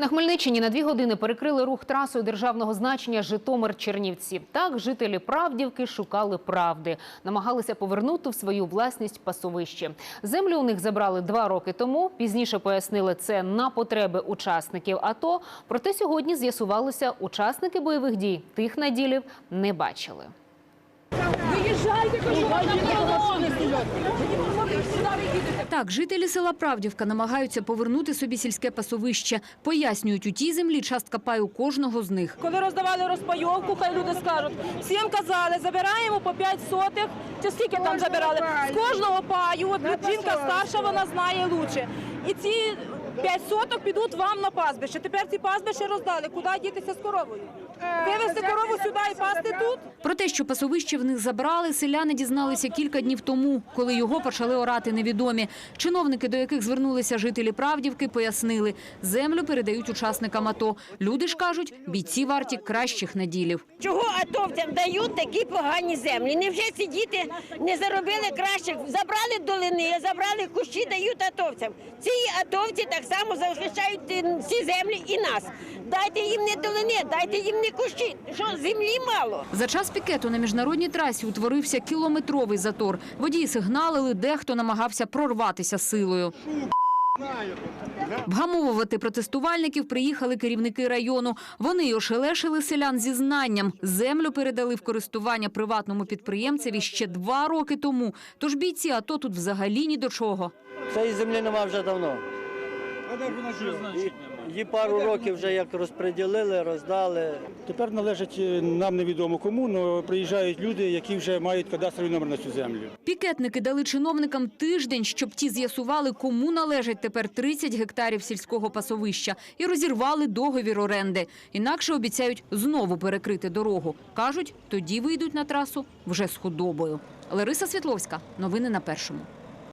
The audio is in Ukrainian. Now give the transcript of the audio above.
На Хмельниччині на дві години перекрили рух трасою державного значення Житомир-Чернівці. Так жителі Правдівки шукали правди, намагалися повернути в свою власність пасовище. Землю у них забрали два роки тому. Пізніше пояснили це на потреби учасників АТО. Проте сьогодні з'ясувалося, учасники бойових дій тих наділів не бачили. Виїжджайте, кажу, на колони. Так, жителі села Правдівка намагаються повернути собі сільське пасовище. Пояснюють, у тій землі частка паю кожного з них. Коли роздавали розпайовку, хай люди скажуть, всім казали, забираємо по 5 сотих, чи скільки там забирали, з кожного паю, от жінка старша, вона знає лучше. І ці 5 соток підуть вам на пастбище. Тепер ці пастбище роздали, куди дітися з коровою? Вивезти корову сюди і пасти тут? Про те, що пасовище в них забрали, селяни дізналися кілька днів тому, коли його почали орати невідомі. Чиновники, до яких звернулися жителі Правдівки, пояснили, землю передають учасникам АТО. Люди ж кажуть, бійці варті кращих наділів. Чого атовцям дають такі погані землі? Невже ці діти не заробили краще? Забрали долини, забрали кущі, дають атовцям. Ці атовці так само захищають ці землі і нас. Дайте їм не долини, дайте їм не кущі. Що землі мало? За час пікету на міжнародній трасі утворився кілометровий затор. Водії сигналили, дехто намагався прорватися силою. Вгамовувати протестувальників приїхали керівники району. Вони й ошелешили селян зі знанням. Землю передали в користування приватному підприємцеві ще два роки тому. Тож бійці АТО тут взагалі ні до чого. Цієї землі нема вже давно. Її- Її пару років вже як розподілили, роздали. Тепер належить е, нам невідомо кому, але приїжджають люди, які вже мають кадастровий номер на цю землю. Пікетники дали чиновникам тиждень, щоб ті з'ясували, кому належить тепер 30 гектарів сільського пасовища і розірвали договір оренди. Інакше обіцяють знову перекрити дорогу. Кажуть, тоді вийдуть на трасу вже з худобою. Лариса Світловська. Новини на першому.